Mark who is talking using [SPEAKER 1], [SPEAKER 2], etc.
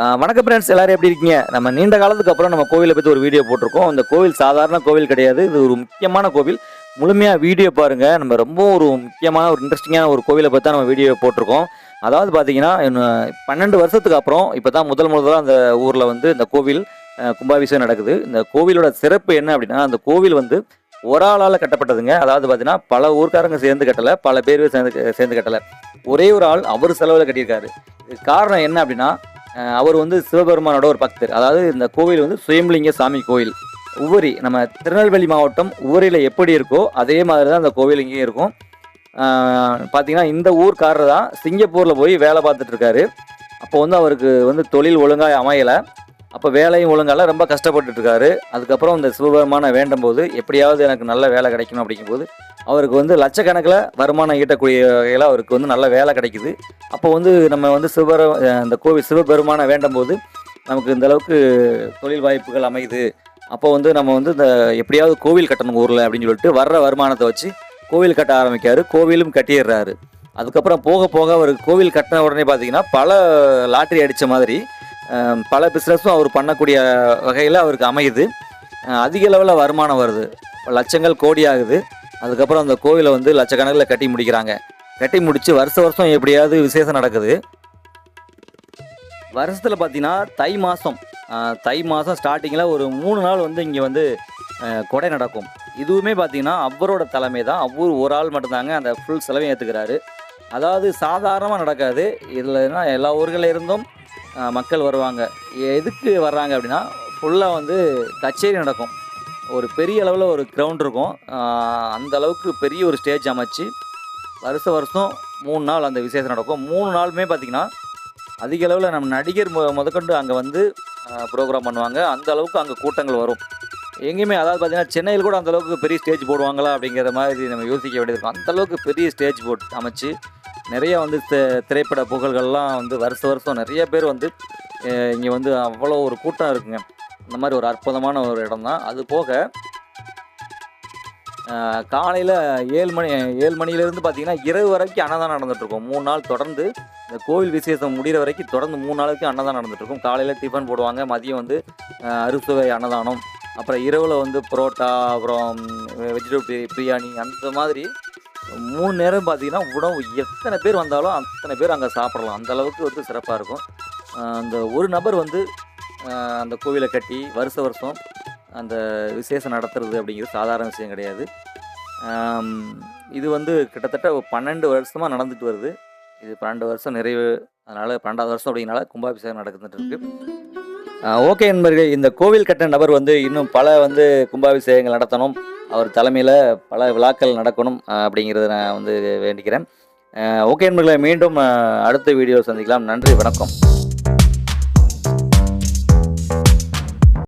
[SPEAKER 1] வணக்கம் ஃப்ரெண்ட்ஸ் எல்லாரும் எப்படி இருக்கீங்க? நம்ம நீண்ட காலத்துக்கு அப்புறம் நம்ம கோவிலை பற்றி ஒரு வீடியோ போட்டிருக்கோம். அந்த கோவில் சாதாரண கோவில் கிடையாது. இது ஒரு முக்கியமான கோவில். முழுமையாக வீடியோ பாருங்கள் நம்ம ரொம்ப ஒரு முக்கியமான ஒரு இன்ட்ரெஸ்டிங்கான ஒரு கோவிலை பற்றி தான் நம்ம வீடியோ போட்டிருக்கோம். அதாவது பார்த்தீங்கன்னா பன்னெண்டு வருஷத்துக்கு அப்புறம் இப்போ தான் முதல் முதலாக அந்த ஊரில் வந்து இந்த கோவில் கும்பாபிஷேகம் நடக்குது. இந்த கோவிலோட சிறப்பு என்ன அப்படின்னா அந்த கோவில் வந்து ஒரு ஆளால் கட்டப்பட்டதுங்க. அதாவது பார்த்தீங்கன்னா பல ஊர்க்காரங்க சேர்ந்து கட்டலை பல பேர் சேர்ந்து சேர்ந்து கட்டலை. ஒரே ஒரு ஆள் அவர் செலவில் கட்டியிருக்காரு. இதுக்கு காரணம் என்ன அப்படின்னா அவர் வந்து சிவபெருமானோட ஒரு பக்தர். அதாவது இந்த கோவில் வந்து சுயம்பலிங்க சாமி கோவில். உவரி நம்ம திருநெல்வேலி மாவட்டம் உவரியில் எப்படி இருக்கோ அதே மாதிரி தான் அந்த கோவில் இங்கேயும் இருக்கும். பார்த்தீங்கன்னா இந்த ஊர்க்காரர் தான் சிங்கப்பூரில் போய் வேலை பார்த்துட்ருக்காரு அப்போ வந்து அவருக்கு வந்து தொழில் ஒழுங்காக அமையலை. அப்போ வேலையும் ஒழுங்கால ரொம்ப கஷ்டப்பட்டுட்டு இருக்காரு அதுக்கப்புறம் இந்த சிவபெருமானை வேண்டும் போது எப்படியாவது எனக்கு நல்ல வேலை கிடைக்கணும் அப்படிங்கும்போது அவருக்கு வந்து லட்சக்கணக்கில் வருமானம் ஈட்டக்கூடிய வகையில் அவருக்கு வந்து நல்ல வேலை கிடைக்குது. அப்போ வந்து நம்ம வந்து சிவபெரு அந்த இந்த கோவில் சிவபெருமானை வேண்டும் போது நமக்கு இந்த அளவுக்கு தொழில் வாய்ப்புகள் அமையுது. அப்போ வந்து நம்ம வந்து இந்த எப்படியாவது கோவில் கட்டணும் ஊரில் அப்படின்னு சொல்லிட்டு வர்ற வருமானத்தை வச்சு கோவில் கட்ட ஆரம்பிக்காரு. கோவிலும் கட்டிடுறாரு. அதுக்கப்புறம் போக போக அவருக்கு கோவில் கட்டின உடனே பார்த்தீங்கன்னா பல லாட்ரி அடித்த மாதிரி பல பிஸ்னஸும் அவர் பண்ணக்கூடிய வகையில் அவருக்கு அமையுது. அதிக அளவில் வருமானம் வருது. லட்சங்கள் கோடி ஆகுது. அதுக்கப்புறம் அந்த கோவிலை வந்து லட்சக்கணக்கில் கட்டி முடிக்கிறாங்க. கட்டி முடித்து வருஷ வருஷம் எப்படியாவது விசேஷம் நடக்குது. வருஷத்தில் பார்த்தீங்கன்னா தை மாதம் தை மாதம் ஸ்டார்டிங்கில் ஒரு மூணு நாள் வந்து இங்கே வந்து கொடை நடக்கும். இதுவுமே பார்த்தீங்கன்னா அவரோட தலைமை தான். அவ்வூர் ஒரு ஆள் மட்டும்தாங்க அந்த ஃபுல் செலவையும் ஏற்றுக்கிறாரு அதாவது சாதாரணமாக நடக்காது. இதில்னா எல்லா ஊர்களில் இருந்தும் மக்கள் வருவாங்க. எதுக்கு வர்றாங்க அப்படின்னா ஃபுல்லாக வந்து கச்சேரி நடக்கும். ஒரு பெரிய அளவில் ஒரு கிரவுண்ட் இருக்கும். அந்த அளவுக்கு பெரிய ஒரு ஸ்டேஜ் அமைச்சு வருஷ வருஷம் மூணு நாள் அந்த விசேஷம் நடக்கும். மூணு நாளுமே பார்த்திங்கன்னா அதிக அளவில் நம்ம நடிகர் மு முதற்கொண்டு அங்கே வந்து ப்ரோக்ராம் பண்ணுவாங்க. அந்த அளவுக்கு அங்கே கூட்டங்கள் வரும். எங்கேயுமே அதாவது பார்த்தீங்கன்னா சென்னையில் கூட அந்தளவுக்கு பெரிய ஸ்டேஜ் போடுவாங்களா அப்படிங்கிற மாதிரி நம்ம யோசிக்க வேண்டியது இருக்கும். அந்தளவுக்கு பெரிய ஸ்டேஜ் போட் அமைச்சு நிறைய வந்து திரைப்பட புகழ்கள்லாம் வந்து வருஷ வருஷம் நிறைய பேர் வந்து இங்கே வந்து அவ்வளோ ஒரு கூட்டம் இருக்குங்க. இந்த மாதிரி ஒரு அற்புதமான ஒரு இடம் தான். அது போக காலையில் ஏழு மணி ஏழு மணிலேருந்து பார்த்தீங்கன்னா இரவு வரைக்கும் அன்னதானம் நடந்துகிட்ருக்கும் மூணு நாள் தொடர்ந்து இந்த கோவில் விசேஷம் முடிகிற வரைக்கும் தொடர்ந்து மூணு நாளுக்கு அன்னதானம் நடந்துகிட்ருக்கும் காலையில் டிஃபன் போடுவாங்க மதியம் வந்து அறுசுவை அன்னதானம். அப்புறம் இரவில் வந்து புரோட்டா அப்புறம் வெஜிடபிள் பிரியாணி அந்த மாதிரி மூணு நேரம் பார்த்தீங்கன்னா உணவு எத்தனை பேர் வந்தாலும் அத்தனை பேர் அங்கே சாப்பிடலாம். அந்த அளவுக்கு வந்து சிறப்பாக இருக்கும். அந்த ஒரு நபர் வந்து அந்த கோவிலை கட்டி வருஷ வருஷம் அந்த விசேஷம் நடத்துறது அப்படிங்கிறது சாதாரண விஷயம் கிடையாது. இது வந்து கிட்டத்தட்ட பன்னெண்டு வருஷமாக நடந்துட்டு வருது. இது பன்னெண்டு வருஷம் நிறைவு. அதனால் பன்னெண்டாவது வருஷம் அப்படிங்கனால கும்பாபிஷேகம் நடந்துட்டு இருக்கு. ஓகே நண்பர்களே இந்த கோவில் கட்டின நபர் வந்து இன்னும் பல வந்து கும்பாபிஷேகங்கள் நடத்தணும். அவர் தலைமையில் பல விழாக்கள் நடக்கணும் அப்படிங்கிறத நான் வந்து வேண்டிக்கிறேன். ஓகே நண்பர்களை மீண்டும் அடுத்த வீடியோ சந்திக்கலாம். நன்றி வணக்கம்.